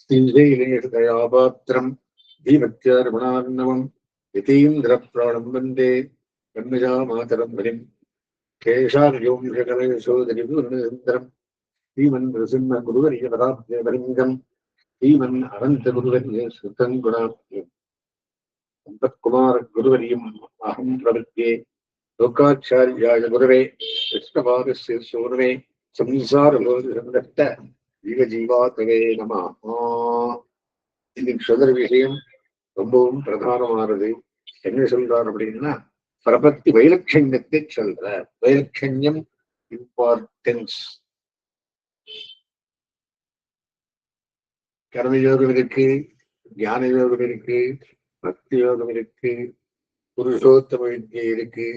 ஸ்திஞ்சைலேஷதயாபாத்திரம் தீமத்யார்பணார்ணவம் யதீந்திரப்ராணம் வந்தே கண்மஜா மாதரம் பலிம் கேஷாரியோம்சகரேசோதரிபுரநேந்திரம் ஸ்ரீமன் நிருசிம்ம குருவரிய பதாப்தே பலிங்கம் ஸ்ரீமன் அனந்த குருவரிய சுத்தங்குணாப்தியம் சந்தகுமார குருவரியம் அகம் பிரபத்தியே லோகாச்சாரியாய குருவே கிருஷ்ணபாரஸ்ய சூரவே சம்சார ஜீவஜீவாத்தவே நம. இன்னைக்கு சொல்ற விஷயம் ரொம்பவும் பிரதானமானது. என்ன சொல்றார் அப்படின்னா பிரபத்தி வைலட்சண்யத்தை சொல்ற வைலட்சண்யம் இம்பார்ட்டன்ஸ் கர்மயோகம் இருக்கு ஞான யோகம் இருக்கு பக்தி யோகம் இருக்கு புருஷோத்தம வித்யை இருக்கு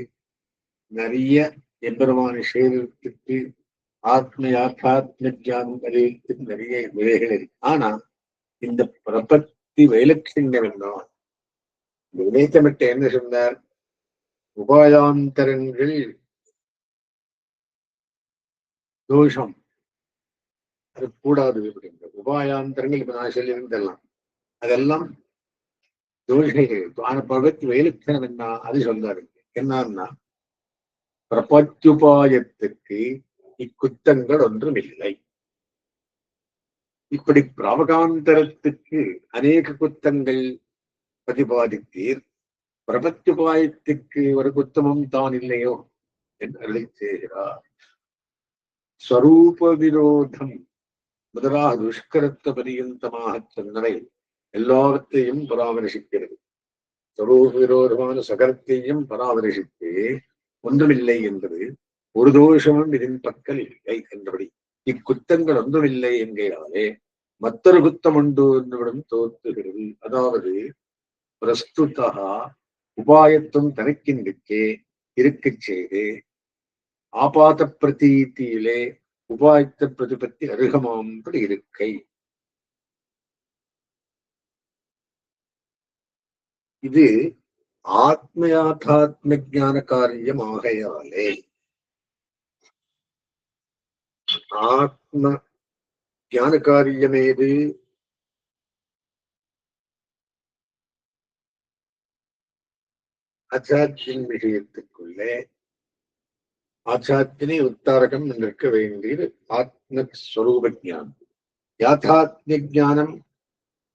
நிறைய எம்பெருமான சேதத்துக்கு ஆத்ம யாத்தாத்ம வரைக்கும் நிறைய விதைகள் இருக்கு. ஆனா இந்த பிரபத்தி வைலட்சண்யம் என்றால் விவேகமிட்ட என்ன சொன்னார்? உபாயாந்தரங்கள் தோஷம். அது கூடாது அப்படின்ற உபாயாந்தரங்கள் இப்ப நான் சொல்லியிருந்தெல்லாம் அதெல்லாம் தோஷைகள் ஆனா பிரபத்தி வைலட்சணம் என்ன? அது சொன்னாரு. என்னன்னா பிரபத்யுபாயத்துக்கு இக்குத்தங்கள் ஒன்றும் இல்லை இப்படி பிராவகாந்தரத்துக்கு அநேக குத்தங்கள் பிரதிபாதித்தீர். பிரபத்துபாயத்துக்கு ஒரு குத்தமும் தான் இல்லையோ என்று அருளை செய்கிறார். ஸ்வரூப விரோதம் முதலாக துஷ்கரத்த பரியந்தமாக சொன்னவை எல்லாவற்றையும் பராமரிசிக்கிறது. ஸ்வரூப விரோதமான சகரத்தையும் பராமரிசித்து ஒன்றுமில்லை என்பது ஒரு தோஷமும் இதன் பக்கல் இல்லை என்றபடி இக்குத்தங்கள் ஒன்றுமில்லை என்கிறாலே மற்றொரு குத்தம் உண்டு என்னுடன் தோற்றுகிறது அதாவது பிரஸ்துதா உபாயத்தும் தனக்கின்றிக்கே இருக்கச் செய்து ஆபாத பிரதீத்தியிலே உபாயத்த பிரதிபத்தி அருகமாம்படி இருக்கை. இது ஆத்மயாத்தாத்ம ஜான காரியம் ஆகையாலே ஆத்ம ஞான காரியமேது அச்சாத்தியின் விஷயத்துக்குள்ளே ஆச்சாத்தினை உத்தாரகம் நிற்க வேண்டியது ஆத்மஸ்வரூப ஜானம் யாத்தாத்மிய ஜானம்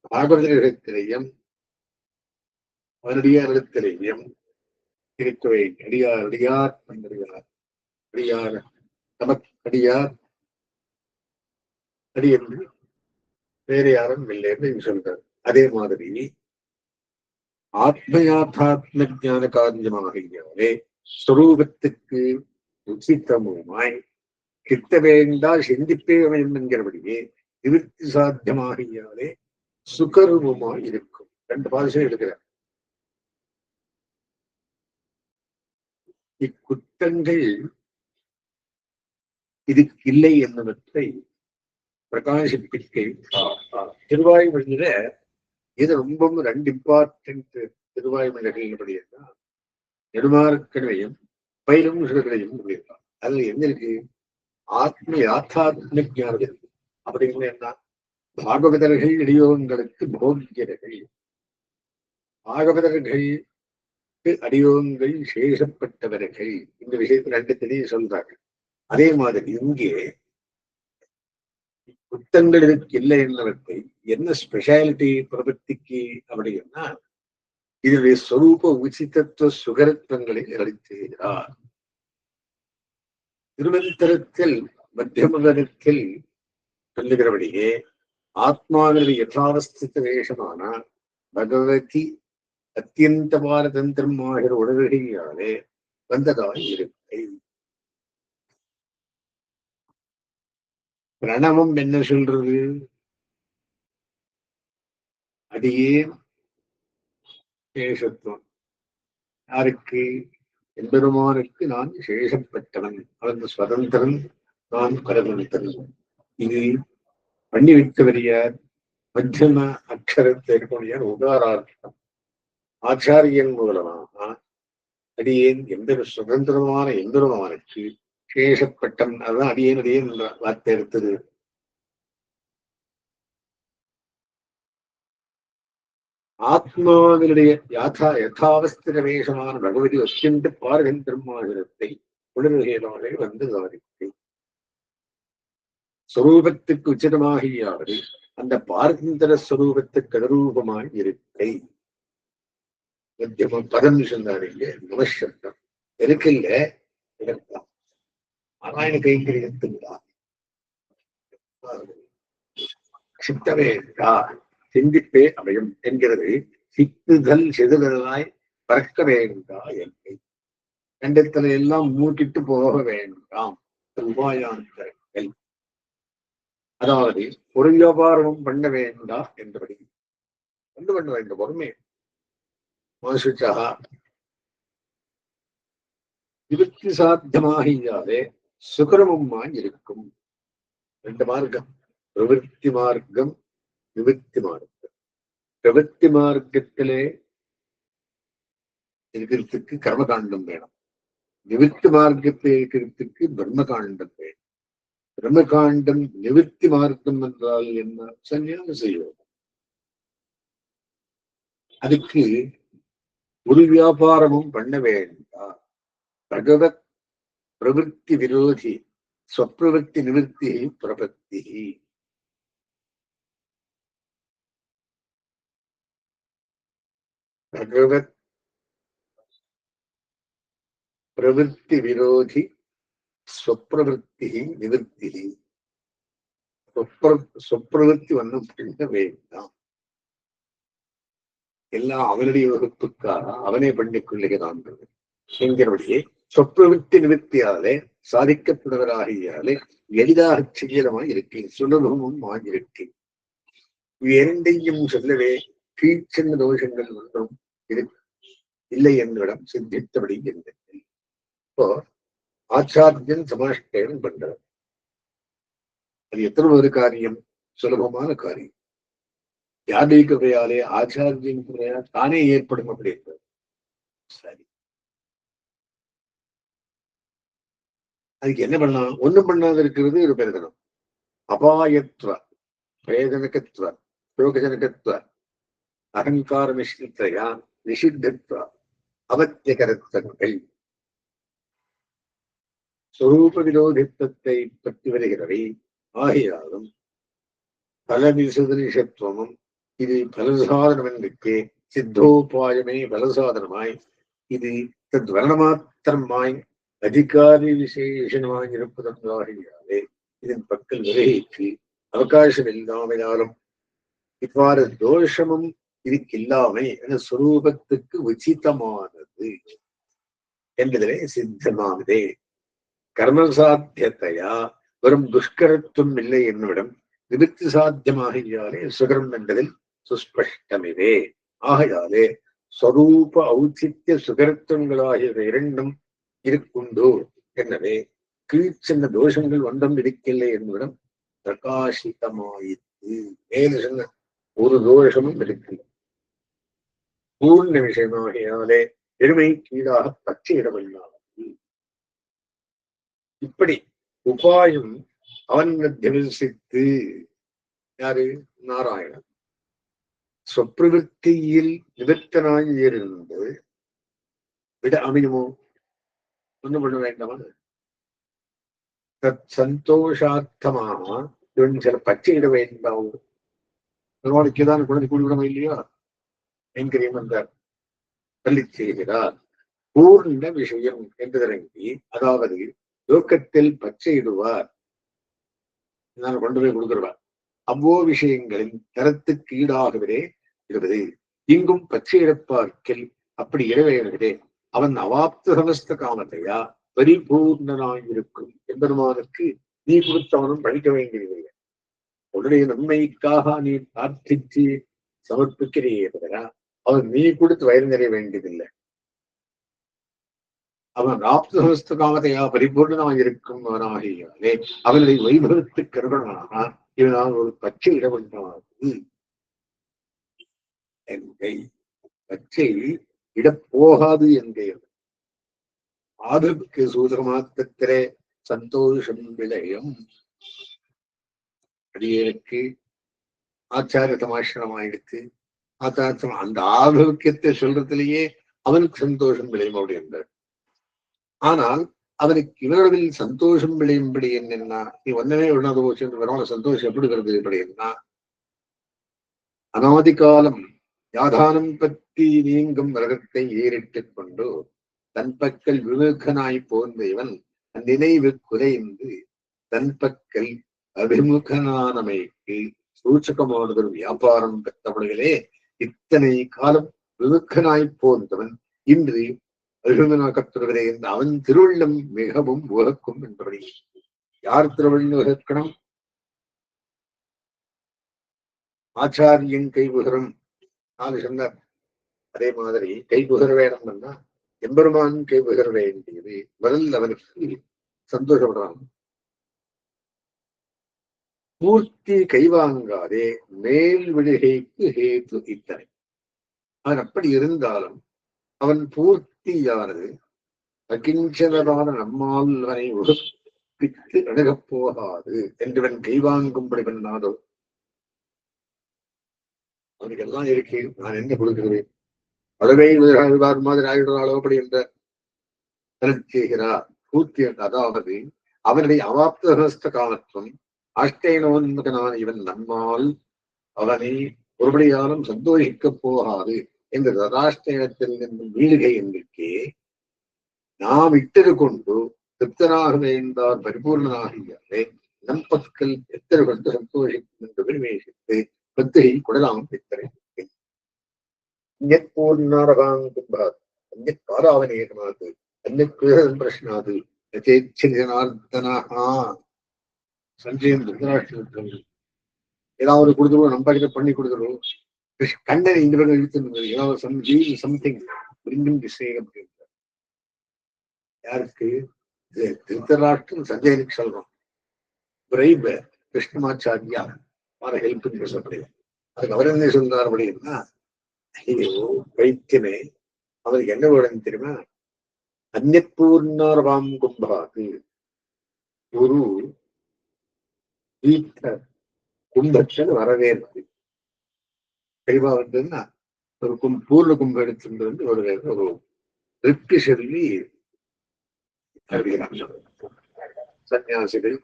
பாகவதரிடத்திலேயும் அவனடியாரிடத்திலேயும் இருக்க வேண்டும் அடியார் அடியார் அடியார் அடியார் நமக்கு அடியார் அடி என்று வேறு யாரும் இல்லை என்று சொல்றார் அதே மாதிரி ஆத்மயாத்தாத்ம ஜான காரியமாகியாலே ஸ்வரூபத்துக்கு உச்சித்தமுமாய் கிட்ட வேண்டா சிந்திப்பே வேண்டும் என்கிறபடியே நிவர்த்தி சாத்தியமாகியாலே சுகரூபமாய் இருக்கும். ரெண்டு பாதிசம் எடுக்கிறார் இக்குற்றங்கள் இதுக்கு இல்லை என்பவற்றை பிரகாசிப்பிக்கை திருவாயுமொழியில இது ரொம்பவும் ரெண்டு இம்பார்ட்டன்ட் திருவாய்மொழிகள் அப்படின்னா நெடுமாறுக்களையும் பயிலும் சிறுகளையும் சொல்லியிருக்கான் அதுல என்ன இருக்கு? ஆத்ம யாத்தாத்ம ஜானம் இருக்கு. அப்படிங்கிற என்ன பாகவதர்கள் இடியோகங்களுக்கு போகிறர்கள் பாகவதர்கள் அடியோங்கள் சேஷப்பட்டவர்கள் இந்த விஷயத்தை ரெண்டு தெரிய சொல்றாங்க அதே மாதிரி இங்கே புத்தங்கள் இதுக்கு இல்லை என்னவற்றை என்ன ஸ்பெஷாலிட்டி பிரபத்திக்கு அப்படின்னா இதனுடைய சொரூப உச்சிதத்துவ சுகரத்துவங்களை அளித்துகிறார் திருமந்திரத்தில் மத்தியமதனத்தில் சொல்லுகிறபடியே ஆத்மாவினுடைய யதாவஸ்தித வேஷமான பகவதி அத்தியந்த பாரதந்திரம் ஆகிற வந்ததாய் இருக்கை. பிரணவம் என்ன சொல்றது? அடியே சேஷத்துவம் யாருக்கு? எம்பெருமானுக்கு நான் சேஷப்பட்டவன். அவன் சுதந்திரன் நான் பரதந்திரன் இது பண்ணி வைத்தவரியார் மத்தியம அக்ஷரத்தை இருக்கக்கூடிய உதாரார்த்தம். ஆச்சாரியன் மூலமாக அடியேன் எந்த சுதந்திரமான எம்பெருமானுக்கு சேஷப்பட்டம் அதுதான் அடியேன் அடியேன் வார்த்தை எடுத்தது. ஆத்மாவினுடைய யாதா யதாவஸ்திரமேஷமான பகவதி அத்தியந்த பார்கந்திரமாகிறத்தை உடல்களோட வந்து சாதித்தேன் ஸ்வரூபத்துக்கு உச்சிதமாகியாவது அந்த பார்க்கிந்திர ஸ்வரூபத்துக்கு அனுரூபமாய் இருக்கை மத்தியம பதம் சொன்னாருங்க நமசப்தம் இருக்குல்ல இதற்காம் நாராயண கைங்கரியத்துங்களா சித்தவேண்டா சிந்திப்பே அமையும் என்கிறது சித்துதல் செதுதலாய் பறக்க வேண்டா என்னை கண்டத்துல எல்லாம் மூட்டிட்டு போக வேண்டாம் உபாயாந்தர்கள் அதாவது ஒரு வியாபாரமும் பண்ண வேண்டா என்றபடி ஒன்று பண்ண வேண்டும் பொறுமை மனுஷா சாத்தியமாக இல்லாதே சுகரமுமாய் இருக்கும் ரெண்டு மார்க்கம். பிரவருத்தி மார்க்கம் நிவர்த்தி மார்க்கம். பிரவருத்தி மார்க்கத்திலே இருக்கிறதுக்கு கர்மகாண்டம் வேணும். நிவர்த்தி மார்க்கத்தில் இருக்கிறதுக்கு பிரம்மகாண்டம் வேணும். பிரம்மகாண்டம் நிவர்த்தி மார்க்கம் என்றால் என்ன? சன்னியாச யோகம் அதுக்கு ஒரு வியாபாரமும் பண்ண வேண்டாம். பகவத் பிரவருத்தி விரோதி ஸ்வப்பிரவருத்தி நிவர்த்தி பிரபத்தி பகவத் பிரவருத்தி விரோதி ஸ்வப்பிரவருத்தி நிவர்த்தி சொப்பிரவருத்தி ஒன்றும் பண்ண வேண்டாம் எல்லாம் அவனுடைய வகுப்புக்காக அவனே பண்ணிக் கொள்ளுகிறான் என்கிறபடியே சொப்பிரவருத்தி நிமித்தியாலே சாதிக்கப்படுவராகியாலே எளிதாக செய்யலமாய் இருக்கேன். சுலபமும் ஆகியிருக்கேன். இரண்டையும் சொல்லவே கீழ்ச்சென்ன தோஷங்கள் ஒன்றும் இரு- இல்லை என்னிடம் சிந்தித்தபடி இருந்தது இப்போ ஆச்சாரியன் சமாஷ்டயம் பண்றது அது எத்தனை ஒரு காரியம்? சுலபமான காரியம். யாருடைய கிருபையாலே ஆச்சாரியின் கிருபையா தானே ஏற்படும் அப்படி சரி. அதுக்கு என்ன பண்ணலாம்? ஒண்ணும் பண்ணாத இருக்கிறது ஒரு பிரதனம் அபாயத்வ பிரேதனகத்வ யோகஜனகத்வ அகங்கார நிஷ்டித்தையா நிஷித்தத்வ அவத்தியகரத்தன்கள். சுரூப விரோதித்தத்தை பற்றி வருகிறவை ஆகையாலும் பலவிசுதனிஷத்துவமும் இது பலசாதனம் என்றுக்கே சித்தோபாயமே பலசாதனமாய் இது தத் வரணமாத்திரமாய் அதிகாரி விசேஷமாய் இருப்பதற்காகவே இதன் பக்கம் விலகிக்கு அவகாசம் இல்லாமையாலும் இவ்வாறு தோஷமும் இருக்கில்லாமை என சுரூபத்துக்கு உச்சிதமானது என்பதிலே சித்தமானதே. கர்மசாத்தியத்தையா வெறும் துஷ்கரத்துவம் இல்லை என்னிடம் விபத்து சாத்தியமாகியாலே சுகரம் என்பதில் சுஸ்பஷ்டமிவே. ஆகையாலே ஸ்வரூப ஔச்சித்ய சுகரத்துவங்களாகிய இரண்டும் இருக்குண்டோ? எனவே கீழ்ச்சென்ன தோஷங்கள் ஒன்றும் இருக்கில்லை என்பதும் பிரகாசிதமாயிற்று மேலும் சொன்ன ஒரு தோஷமும் இருக்கில்லை. பூர்ண விஷயமாகியாலே எருமை கீழாக பச்சையிடமில்லாமல் இப்படி உபாயம் அவன் தரிசித்து யாரு? நாராயணன். சொப்பிரவൃத்தியில் நிவர்த்தனாய் இருந்து விட அமையுமோ? ஒண்ணும் பண்ண வேண்டாமா தத் சந்தோஷார்த்தமாக இவன் சில பச்சையிட வேண்டாம் பெருமாளுக்கு ஏதாவது குழந்தை கூடிவிடமா இல்லையா? என்கிறேன் என்றார் பள்ளி செய்கிறார். பூர்ண விஷயம் என்று அதாவது அதாவது பச்சை இடுவார் நான் கொண்டு போய் கொடுக்கிறவார் அவ்வோ விஷயங்களின் தரத்துக்கு ஈடாகவே இருப்பது. இங்கும் பச்சையிடப்பார்க்கில் அப்படி இடவேனே அவன் அவாப்த சமஸ்த காமத்தையா பரிபூர்ணனாயிருக்கும் என்பதுமானுக்கு நீ கொடுத்தவனும் பழிக்க வேண்டியதில்லை. உடனே நன்மைக்காக நீ பிரார்த்தித்து சமர்ப்பிக்கிறீயே தவிர அவன் நீ கொடுத்து வயிறு நிறைய வேண்டியதில்லை. அவன் ஆப்தமஸ்த காமத்தையா பரிபூர்ணமாக இருக்கும் அவனாகியாலே அவனுடைய வைபவத்து கருணனாக இவனால் ஒரு பச்சை இடமன்றமானது என்கை பச்சை இடப்போகாது என்கிறது ஆதற்கு சூதரமாத்திரத்திலே சந்தோஷம் விளையும். அடியனுக்கு ஆச்சார தமாஷனமாயிடுத்து ஆச்சாரம் அந்த ஆரோக்கியத்தை சொல்றதுலேயே அவனுக்கு சந்தோஷம் விளையும் அப்படின்றார் ஆனால் அவனுக்கு இவர்களில் சந்தோஷம் விளையும்படி என்னன்னா நீ ஒன்னவே உணர்ந்து போச்சு என்று வரவங்க சந்தோஷம் எப்படி வருது இப்படி என்ன அனாதி காலம் யாதானம் பற்றி நீங்கும் ரகத்தை ஏறிட்டுக் கொண்டு தன் பக்கல் விவேகனாய் போன்ற இவன் அந்நினைவு குறைந்து தன் பக்கல் அபிமுகனானமைக்கு சூச்சகமானதொரு வியாபாரம் பெற்றவர்களே இத்தனை காலம் விமுகனாய் போன்றவன் இன்று அருகனாக்கப்படுகிறே என்று அவன் திருவள்ளம் மிகவும் உகக்கும் என்பபடி யார் திருவள்ளம் உகக்கணும்? ஆச்சாரியன் கைவுகரம். நாலு சொன்னார். அதே மாதிரி கைபுகர வேணும்னா எம்பெருமான் கைபுகர வேண்டியது முதல் அவனுக்கு சந்தோஷப்படுறான். பூர்த்தி கைவாங்காதே மேல் விடுகைக்கு ஹேத்து இத்தனை. அவன் அப்படி இருந்தாலும் அவன் பூர்த்தியானது அகிஞ்சனரான நம்மால் அவனை உகப்பித்து அணுகப் போகாது என்றவன் கைவாங்கும்படி பண்ணாதோ? அவனுக்கு எல்லாம் இருக்கு நான் என்ன கொடுக்கிறேன்? அதுவே விவார் மாதிரி அப்படி என்ற செய்கிறார். பூர்த்தி அதாவது அவனுடைய அவாப்தஹஸ்த காலத்துவம் அஷ்டைனோன்மகனான இவன் நம்மால் அவனை ஒருபடியாலும் சந்தோஷிக்கப் போகாது என்று ததாஷ்டயத்தில் நின்றும் வீழ்கை என்றிருக்கே நாம் இட்டது கொண்டு திருப்தனாக வேண்டார் பரிபூர்ணனாகியாலே நம் எத்தனை கொண்டு சந்தோஷிக்கும் என்று விரிவேசித்து பத்திரை கொடலாம் பித்தரை. அந்நத் பூர்ணாரகாங்கும்பாத் அந்நத் பாராவனேகமாது அந்நத் குயரன் பிரஷ்னாது. யதேச்சனார்த்தனா சஞ்சயம் திருதராஷ்டிரம் ஏதாவது கொடுத்துருவோம் நம்ம கிட்ட பண்ணி கொடுத்துருவோம் கண்ணனை இந்த பக்கம் இழுத்து ஏதாவது சம் சம்திங் பிரிங்கும் திசையம் அப்படின்ற யாருக்கு? திருத்தராஷ்டிரம் சஞ்சயனுக்கு சொல்றோம். பிரைப கிருஷ்ணமாச்சாரியா வர ஹெல்ப் சொல்லப்படுது அதுக்கு அவர் என்ன சொல்றார் அப்படின்னா ஐயோ வைத்தியமே அவருக்கு என்ன வேணும் தெரியுமா? அந்நூர்ணார்வாம் கும்பாது குரு வீட்ட கும்பத்தில் வரவேற்பு தெளிவா வந்ததுன்னா ஒரு கும் பூர்ண கும்பம் எடுத்துட்டு வந்து ஒரு ஒரு திருப்தி சொல்லி சன்னியாசிகள்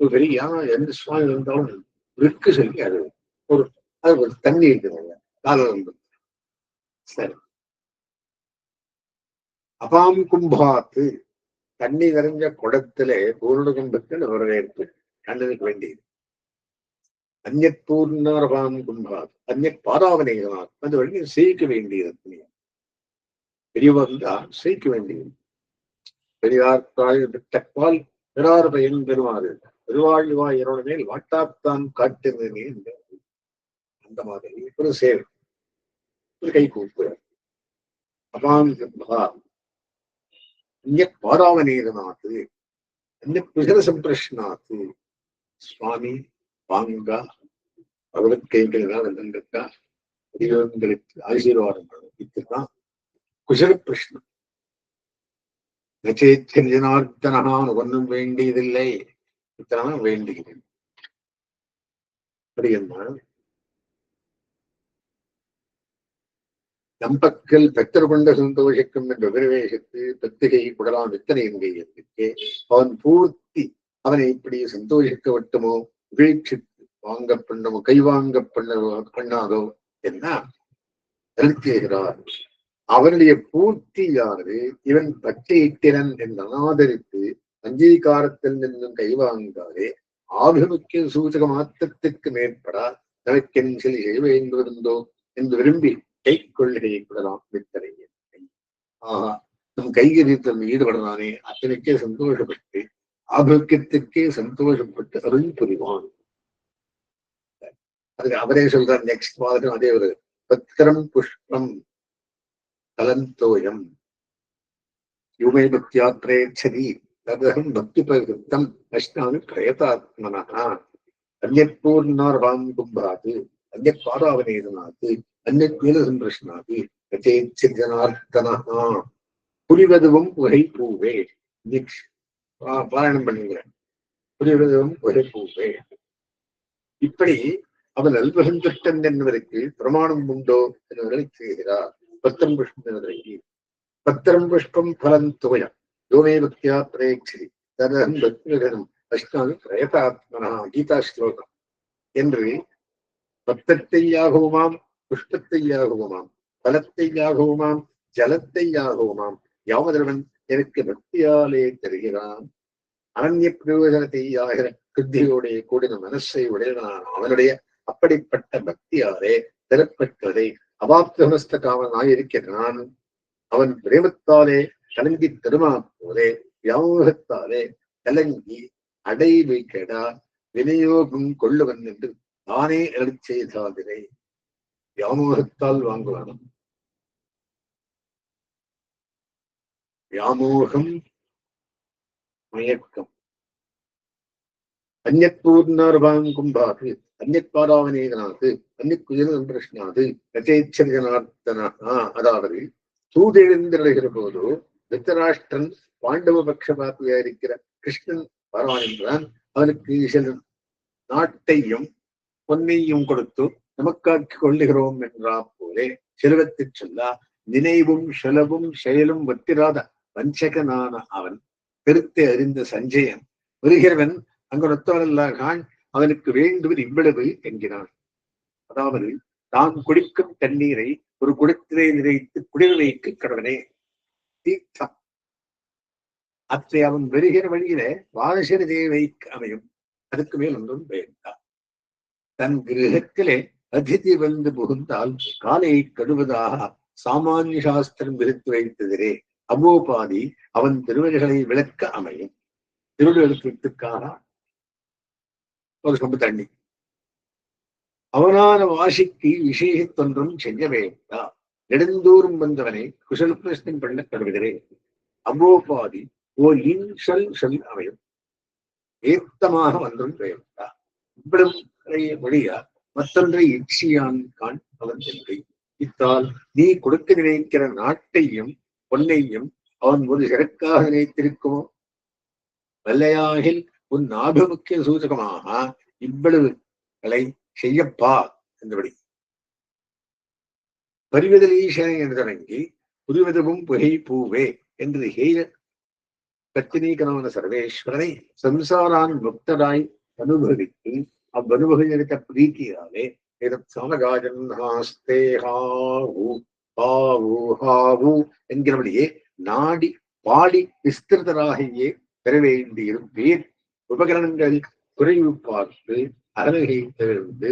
ஒரு பெரிய எந்த சுவாமி இருந்தாலும் ரிக்கு சொல்லி அது ஒரு அது ஒரு தண்ணி இருக்கிறாங்க காலம் சரி அபாம் கும்பாத்து தண்ணி நிறைஞ்ச குடத்துல பூர்ண கும்பத்தில் வரவேற்பு கண்ணனுக்கு வேண்டியது அந்நத் பூர்ணாரபாம் கும்பாத் அந்நத் பாராவனைகளால் அந்த வழியில் செய்யிக்க வேண்டியது பெரியவா இருந்தா செய்யிக்க வேண்டியது பெரியார் தாய் விட்டப்பால் பிறார் பயன் பெறுவாரு பெருவாழ்வாய் இரவு மேல் வாட்டாத்தான் காட்டுமே அந்த மாதிரி ஒரு சேவை ஒரு கை கூப்பு அபாம் கும்பா அந்நத் சுவாமி வாங்க பகவத் கைகளினால் வெள்ளங்கா ஆசீர்வாதம் இதுதான் குசல பிரஷ்னம் நச்சேத்தனார்த்தனான் ஒன்றும் வேண்டியதில்லை இத்தனை வேண்டுகிறேன். அப்படி என்றால் நம்பக்கல் பெத்தர் கொண்ட சந்தோஷிக்கும் என்ற விரவேசத்து பத்திகை குடலாம் எத்தனை என்கையத்துக்கே அவன் பூர்த்தி அவனை இப்படி சந்தோஷிக்க வட்டுமோ வீழ்ச்சித்து வாங்க பண்ணமோ கைவாங்க பண்ண பண்ணாதோ என்ன நிறுத்துகிறார் அவனுடைய பூர்த்தியானது இவன் பச்சையிட்டிரன் என்று அனாதரித்து அங்கீகாரத்தில் நின்றும் கைவாங்காதே ஆபிமுக்கிய சூசக மாற்றத்திற்கு மேற்படா தனக்கென் சில செய்வேண்டிருந்தோ என்று விரும்பி கை கொள்கையை கொள்ளலாம் வித்தனை ஆஹா நம் கைகரியத்தில் ஈடுபடுறானே அத்தனைக்கே சந்தோஷப்பட்டு ஆரோக்கியத்திற்கே சந்தோஷப்பட்டு அருள் புரிவான். அதுக்கு அவரே சொல்றார் நெக்ஸ்ட் மாதிரி அதே ஒரு பத்திரம் புஷ்பம் கலந்தோயம் யுமே பக்தியாத்திரேச்சதி ததகம் பக்தி பிரகிருத்தம் அஷ்டானு பிரயதாத்மனா அந்நத் பூர்ணார்வாம் கும்பாது அந்நத் பாராவனேதனாது சம்பிரஷ்னாதி வீலசம்பிரஷ்னாது ஜனார்த்தனா புரிவதுவும் புகை பூவே பாராயணம் பண்ணுங்க. புரிவதுவும் புகை பூவே இப்படி அவன் அல்பகந்தன் என்பதற்கு பிரமாணம் உண்டோ என்பவர்களை செய்கிறார். பத்திரம் புஷ்பம் என்பதற்கு பத்திரம் புஷ்பம் பலம் துவயம். தோமே பக்தியா பிரேட்சி ததகம் பக்திகரம் அஷ்டாமி பிரயதாத்மனா கீதா ஸ்லோகம் என்று பத்தத்தை யாகவுமாம் புஷ்பத்தை யாகுமாம் பலத்தை யாகுமாம் ஜலத்தை எனக்கு பக்தியாலே தருகிறான். அனநிய பிரயோஜனத்தை ஆகிற புத்தியோட கூடின மனசை உடையவனான அவனுடைய அப்படிப்பட்ட பக்தியாலே தரப்பட்டதை அவாப்தமஸ்த காமனாயிருக்கிறான் அவன் பிரேமத்தாலே கலங்கி தருமா போதே வியாமோகத்தாலே கலங்கி அடைவை கெடா விநியோகம் கொள்ளுவன் என்று தானே அருள் வியாமோகத்தால் வாங்குவானும் வியாமோகம் மயக்கம். அந்நூர்ணார்பாங்கும்பாது அந்நத்பாராவனேகனாது அந்நக்குயிரம் பிரஷ்னாது ரச்சேச்சனார்த்தனா அதாவது தூதெழுந்திருகிற போது திருத்தராஷ்டிரன் பாண்டவ பட்சபாத்தியா இருக்கிற கிருஷ்ணன் வரான் என்றான் அவனுக்கு சில நாட்டையும் பொன்னையும் கொடுத்து நமக்காக்கி கொள்ளுகிறோம் என்றா போலே செல்வத்தை சொல்லா நினைவும் செலவும் செயலும் வத்திராத வஞ்சகனான அவன் பெருத்தை அறிந்த சஞ்சயன். வருகிறவன் அங்கு ஒத்தவனல்லாகான் அவனுக்கு வேண்டுவது இவ்வளவு என்கிறான். அதாவது தான் குடிக்கும் தண்ணீரை ஒரு குடத்திலே நிறைத்து குடிர் வைக்க கடவனே. தீர்த்தம். அத்தை அவன் வருகிற வழியிலே வாசன தேவைக்கு அமையும். அதுக்கு மேல் ஒன்றும் வேண்டாம். தன் கிரகத்திலே அதிதி வந்து புகுந்தால் காலை கடுவதாக சாமானிய சாஸ்திரம் விரித்து வைத்ததிலே அமோபாதி அவன் திருவடிகளை விளக்க அமையும். திருவள்ளுவத்துக்காக ஒரு சொம்பு தண்ணி. அவனான வாசிக்கு விசேஷத்தொன்றும் செய்ய வேண்டா. நெடுந்தூரம் வந்தவனை குசல் பிரஸ்தம் பண்ண கருதுகிறே. அபோபாதி ஓ இன் சொல் சொல் அமையும். ஏத்தமாக ஒன்றும் வேண்டா. இவ்வளவு மொழியா மற்றொன்றை எச்சியான் அவன் என்று. இத்தால் நீ கொடுக்க நினைக்கிற நாட்டையும் பொன்னையும் அவன் ஒரு சிறக்காக நினைத்திருக்குமோ? வல்லையாகில் உன் ஆபிமுக்கிய சூச்சகமாக இவ்வளவுகளை செய்யப்பா என்றபடி. பரிவதலீசனை என்று தொடங்கி புதுவிதவும் புகை பூவே என்று ஹேய கத்தினீகனான சர்வேஸ்வரனை சம்சாரான் முக்தராய் அனுபவித்து அவ்வனுபவித்த பிரீத்தியாலே என்கிறபடியே நாடி பாடி விஸ்திருதராகியே பெற வேண்டியிருப்பீர். உபகரணங்கள் குறைவு பார்த்து அகலகை தவிர்த்து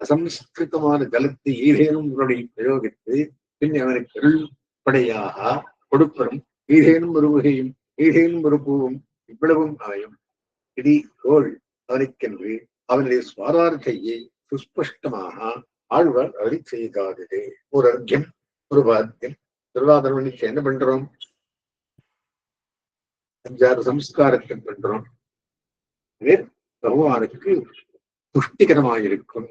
அசம்ஸ்கிருதமான ஜலத்தை ஏதேனும் உன்னுடைய பிரயோகித்து பின் அவனுக்கு அருள்படையாக கொடுப்பரும் ஏதேனும் ஒரு வகையும் ஏதேனும் ஒரு பூவும் இவ்வளவும் அவையும் இடி கோள் அவனுக்கென்று அவனுடைய சுவாரார்த்தையை சுஸ்பஷ்டமாக ஆழ்வார் அருளி செய்தாதது ஒரு அர்க்கியம் ஒரு பாத்தியம் திருவாதிரமணிக்கு என்ன பண்றோம்? அஞ்சாறு சம்ஸ்காரத்தை பண்றோம். பகவானுக்கு புஷ்டிகரமாயிருக்கும்.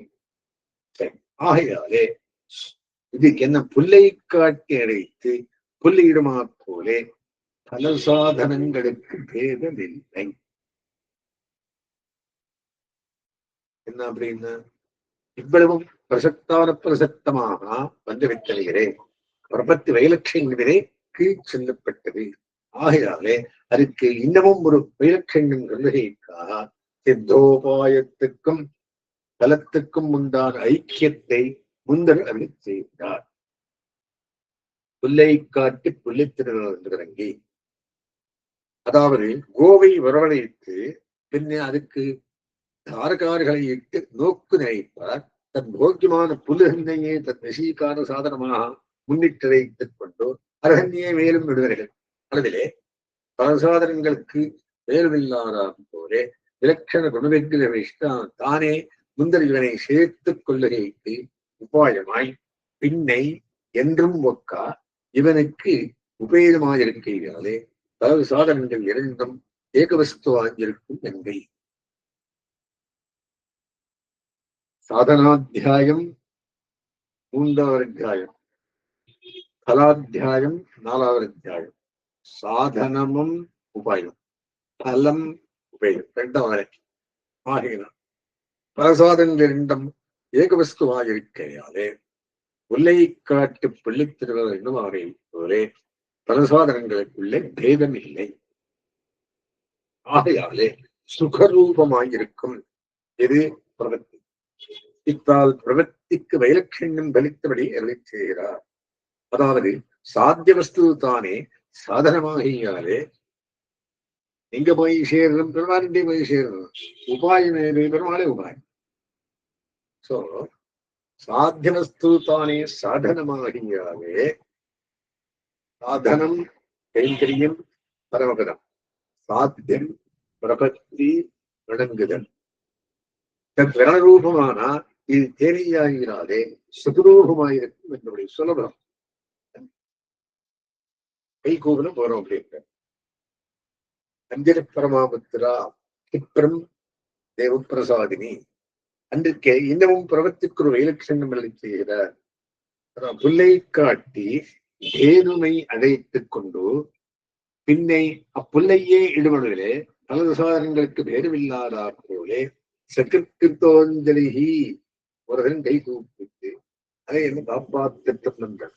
ஆகையாலே இதுக்கு என்ன புல்லை காட்டி அழைத்து புல்லிடுமா போலே பல சாதனங்களுக்கு பேதமில்லை. என்ன அப்படின்னு? இவ்வளவும் பிரசக்தான பிரசக்தமாக வந்து விட்டலைகிறேன் பிரபத்து வைலட்சங்களே கீழ் செல்லப்பட்டது. ஆகையாலே அதுக்கு இன்னமும் ஒரு வைலட்சண்யம் கொள்கைக்காக சித்தோபாயத்துக்கும் தலத்துக்கும் உண்டான ஐக்கியத்தை முந்தர் அருளி செய்தார். புல்லை காட்டி புள்ளி அதாவது கோவை வரவழைத்து பின்ன அதுக்கு தாரகார்களை இட்டு நோக்கு நினைப்பார் தன் போக்கியமான புல்லுகந்தையே தன் வசீகார சாதனமாக முன்னிட்டு வைத்துக் கொண்டு மேலும் விடுவர்கள் அளவிலே பல சாதனங்களுக்கு மேலுமில்லாதாம் போலே விலட்சண குணவிக்கிற விஷ்ணா தானே முந்தல் இவனை சேர்த்துக் கொள்ளுகைக்கு உபாயமாய் பின்னை என்றும் ஒக்கா இவனுக்கு உபயோகமாயிருக்கையாலே பல சாதனங்கள் இரண்டும் ஏகவஸ்துவாயிருக்கும் என்கை சாதனாத்தியாயம் மூன்றாவது அத்தியாயம் பலாத்தியாயம் நாலாவது அத்தியாயம் சாதனமும் உபாயம் பலம் உபயம் ரெண்டும் வரை ஆகினான் பல ஏகவஸ்துவாக இருக்கையாலே ஏகவஸ்துவாயிருக்கையாலே முல்லை காட்டு பிள்ளைத்திருவர் திருவர் போலே பல பேதம் இல்லை ஆகையாலே சுகரூபமாயிருக்கும் இது பிரவத்தி இத்தால் பிரவத்திக்கு வைலட்சண்யம் பலித்தபடி அருளை செய்கிறார். அதாவது சாத்திய வஸ்து தானே சாதனமாகியாலே எங்க போய் சேரணும் பெருமானிட்டே போய் சேரணும் உபாயம் ஏது பெருமாளே உபாயம். சோ சாத்திய வஸ்து தானே சாதனமாகியாலே சாதனம் கைங்கரியம் பரமபதம். சாத்தியம் பிரபத்தி விளங்குதல். விரணரூபமானா இது தேவையாகிறாதே சுகுரூபமாயிருக்கும் என்னுடைய சுலபம் கை கூவலும் போறோம் அப்படின்ற அஞ்சன பரமாபத்திரா கிப்ரம் தேவப்பிரசாதினி. அன்றைக்கே இன்னமும் பிரபத்திற்கு ஒரு வைலட்சணம் செய்கிறார் புல்லை காட்டி ஏதுமை அழைத்துக் கொண்டு பின்னை அப்புல்லையே இடுவதிலே பல சாதனங்களுக்கு பேருமில்லாதா போலே சகிருத்தோஞ்சலிஹி ஒருவன் கை கூப்பிட்டு அதை என்ன காப்பாற்றப்பட்டார் நண்பர்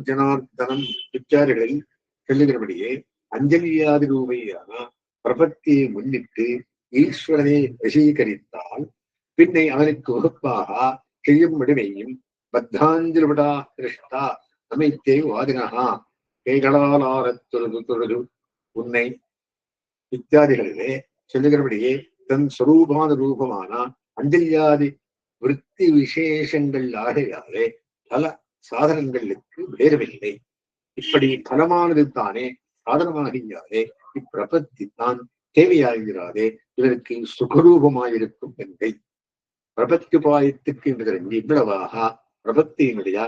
ஜனார்த்தனம் விச்சாரிகளில் சொல்லுகிறபடியே அஞ்சலியாதி ரூபையான பிரபத்தியை முன்னிட்டு ஈஸ்வரனை வசீகரித்தால் பின்னை அவனுக்கு வகுப்பாக செய்யும் விடுமையும் பத்தாஞ்சலிபடா திருஷ்டா அமைத்தே வாதினகா கைகளால் ஆரத்துறது தொழுது உன்னை இத்தியாதிகளிலே சொல்லுகிறபடியே தன் சுரூபான ரூபமான அஞ்சல்யாதி விற்பி விசேஷங்கள் ஆகையாலே பல சாதனங்களுக்கு வேறுவில்லை. இப்படி பலமானது தானே சாதனமாகியாலே இப்பிரபத்தி தான் தேவையாகிறாரே இதற்கு சுகரூபமாயிருக்கும் என்பதை பிரபத்தி உபாயத்துக்கு என்கிற இவ்வளவாக பிரபத்தியினுடைய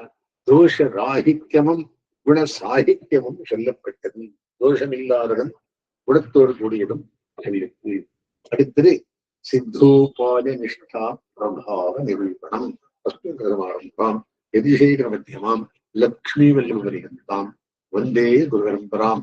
தோஷ ராகித்யமும் குண சாகித்யமும் சொல்லப்பட்டது. தோஷமில்லாததும் குணத்தோடு கூடியதும் കഴിയും അടുത്തത് സിദ്ധൂപാല നിഷ്ഠ പ്രഭാവ നിരൂപണം വസ്തുകരമാരംഭാം യതിശൈകമധ്യമാം ലക്ഷ്മീവല്ലം പരിഹന്താം വന്ദേ ഗുരുപരമ്പരാം.